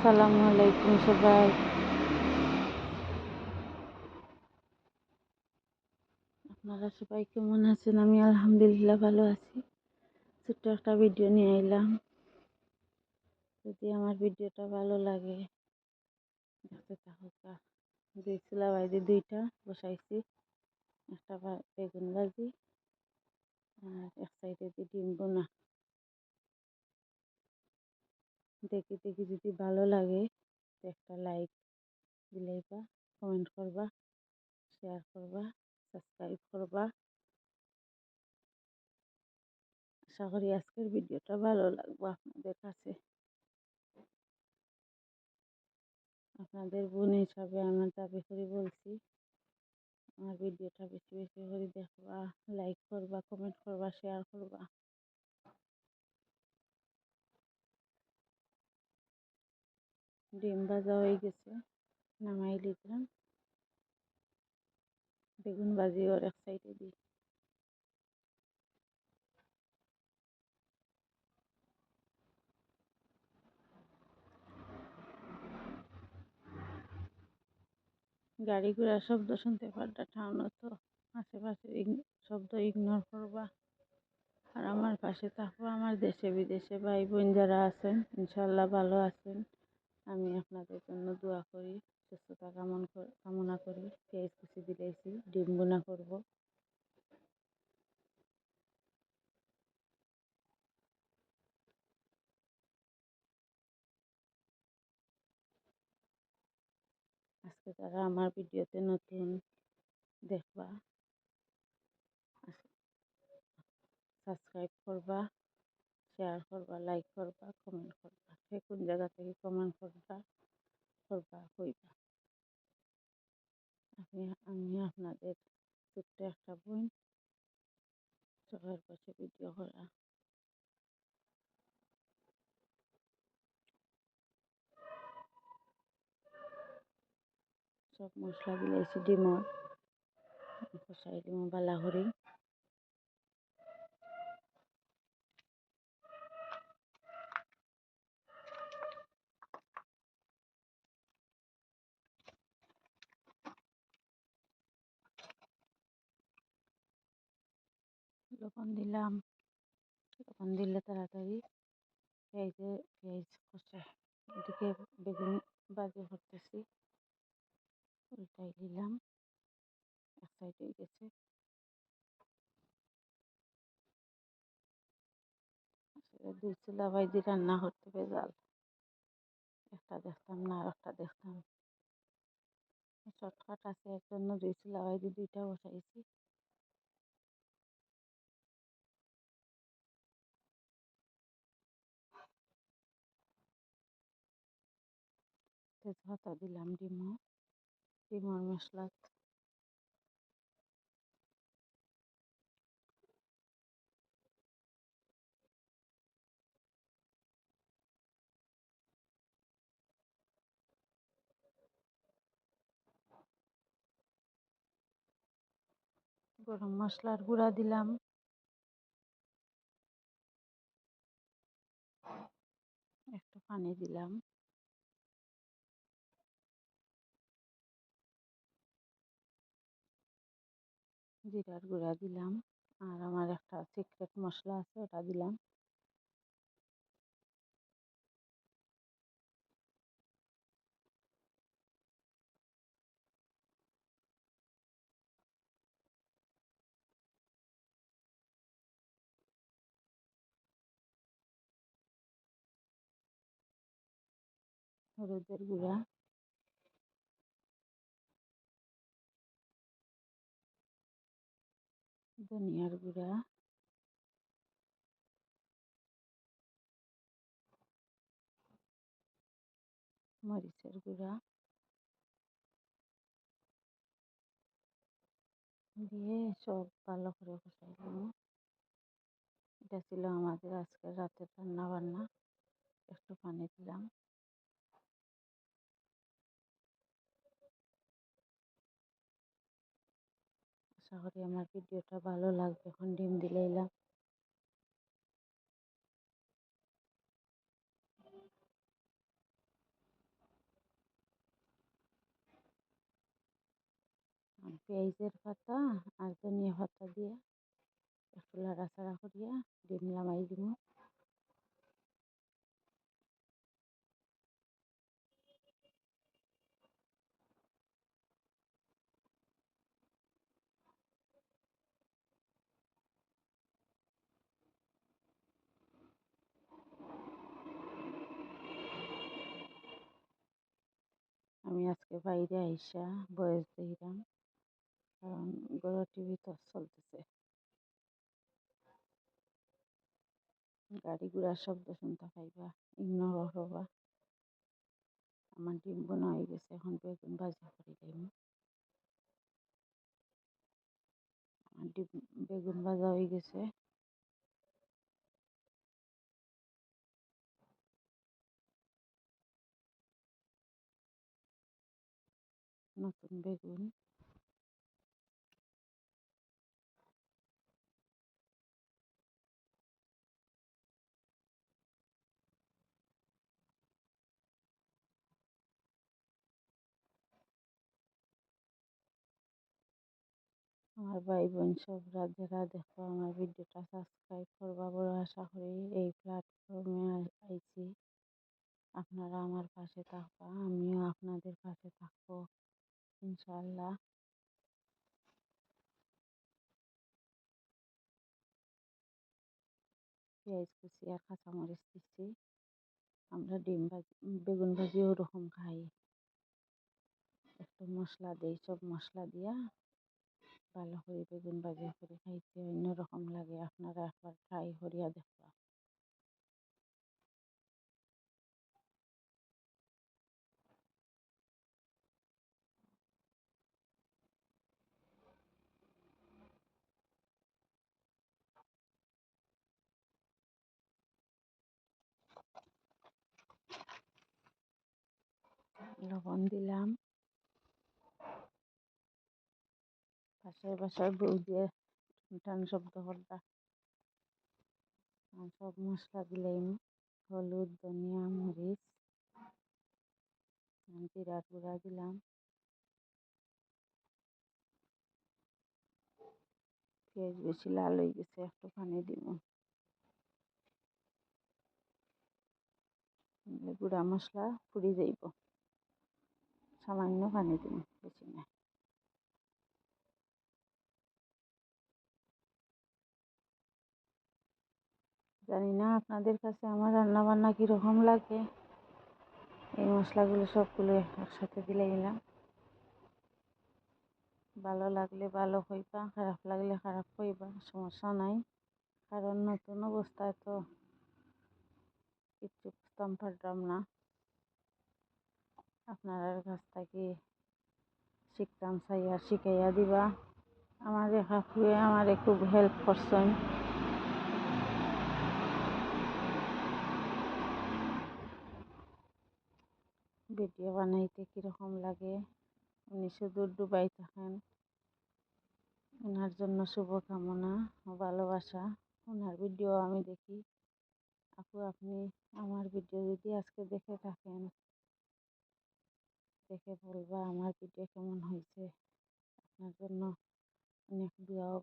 আসসালামু আলাইকুম সবাই। আপনারা সবাই কেমন আছেন? আমি আলহামদুলিল্লাহ ভালো আছি। ছোট্ট একটা ভিডিও নিয়ে এলাম। যদি আমার ভিডিওটা ভালো লাগে দেখতে থাকুকা দুই দুইটা বসাইছি। একটা বেগুন ভাজি, আর এক সাইডে ডিম বোনা দেখি দেখি যদি ভালো লাগে একটা লাইক দিলেইবা কমেন্ট করবা শেয়ার করবা সাবস্ক্রাইব করবা। আশা করি আজকের ভিডিওটা ভালো লাগবে আপনাদের কাছে। আপনাদের বোন হিসাবে আমার দাবি করে বলছি, আমার ভিডিওটা বেশি বেশি করে দেখবা লাইক করবা কমেন্ট করবা শেয়ার করবা। ডিম ভাজা হয়ে গেছে, নামাই দিলাম। বেগুন ভাজি ওর এক সাইডে দিই। গাড়ি ঘোড়ার শব্দ শুনতে পারটা ঠাউনো তো, আশেপাশে শব্দ ইগনোর করবা। আর আমার পাশে থাকবা আমার দেশে বিদেশে ভাই বোন যারা আছেন, ইনশাল্লাহ ভালো আছেন। আমি আপনাদের জন্য দোয়া করি, সুস্থতা কামন কামনা করি। পেঁয়াজ কুচি দিলেছি ডিম বোনা করব। আজকে যারা আমার ভিডিওতে নতুন, দেখবা। সাবস্ক্রাইব করবা। শেয়ার করবা লাইক করবা কমেন্ট করবা, সে কোন জায়গা থেকে কমেন্ট করবা করবা কইবা আমি আমি আপনাদের ছোট্ট একটা বোন, সবার পাশে ভিডিও করা। সব মশলা দিলাইছি ডিমর কষাই ডিম বালা করি লবণ দিলাম। লবণ দিলে তাড়াতাড়ি পেঁয়াজে পেঁয়াজ কষা এদিকে বেগুন বাজি করতেছি উল্টাই দিলাম। এক সাইড হয়ে গেছে। দুই চুলা বাইদি রান্না করতে বেজাল একটা দেখতাম না, আর একটা দেখতাম। শর্টকাট আছে, এর জন্য দুই চুলা বাইদি দুইটা বসাইছি। তেজপাতা দিলাম ডিমও ডিমর মশলা গরম মশলার গুঁড়া দিলাম। একটু পানি দিলাম। জিরার গুঁড়া দিলাম। আর আমার একটা সিক্রেট মশলা আছে ওটা দিলাম। হলুদের গুঁড়া। ধনিয়ার গুঁড়া। মরিচের গুঁড়া। দিয়ে সব ভালো করে কষাইলাম এটা ছিল আমাদের আজকের রাতের রান্না বান্না একটু পানি দিলাম। আশা করি আমার ভিডিওটা ভালো লাগবে। এখন ডিম দিলে এলাম। পেঁয়াজের পাতা আর ধনিয়া পাতা দিয়ে একটু লাড়াচাড়া করিয়া ডিম নামাই দিব। আমি আজকে বাইরে আইসা বয়স দিলাম কারণ গরু টিভি তো চলতেছে। গাড়ি ঘোড়ার শব্দ শুনতে পাইবা, ইগনোর করবা আমার ডিম বোনা হয়ে গেছে, এখন বেগুন ভাজা করে দিলাম আমার ডিম, বেগুন ভাজা হয়ে গেছে। নতুন বেগুন। আমার ভাই বোন সব যারা দেখো আমার ভিডিওটা সাবস্ক্রাইব করবা বড় আশা করি এই প্ল্যাটফর্মে আইছি। আপনারা আমার পাশে থাকবা, আমিও আপনাদের পাশে থাকব। ইনশাল্লাহ। পেঁয়াজ কুচি আর কাঁচামরিচ দিচ্ছি আমরা ডিম ভাজি, বেগুন ভাজি ওরকম খাই। একটু মশলা দিই, সব মশলা দিয়া ভালো করে বেগুন ভাজি করে খাইতে অন্যরকম লাগে, আপনারা একবার ট্রাই করিয়া দেখবা। লবণ দিলাম পাশের বাসার বউ দিয়ে টান শব্দ আর সব মশলা দিলাম হলুদ, ধনিয়া, মরিচ জিরার গুঁড়া দিলাম। পেঁয়াজ বেশি লাল হয়ে গেছে একটু পানি দিব গুঁড়া মশলা পুড়ি যাইব। সামান্য পানি দিন বেশি না জানি না, আপনাদের কাছে আমার রান্না বান্না কীরকম লাগে? এই মশলাগুলো সবগুলো একসাথে দিলে দিলাম ভালো লাগলে ভালো হইবা, খারাপ লাগলে খারাপ হইবা, সমস্যা নাই। কারণ নতুন অবস্থায় তো কিচ্ছু বুঝতাম পারতাম না। আপনার কাছ থেকে শিখতাম চাইয়া শিখাইয়া দিবা। আমার কাকুয়ে আমারে খুব হেল্প করছেন। ভিডিও বানাইতে কীরকম লাগে? উনি শুধু দুবাই থাকেন ওনার জন্য শুভকামনা ও ভালোবাসা। ওনার ভিডিও আমি দেখি। আপু, আপনি আমার ভিডিও যদি আজকে দেখে থাকেন দেখে বলবা আমার ভিডিও কেমন হয়েছে? আপনার জন্য অনেক দোয়াও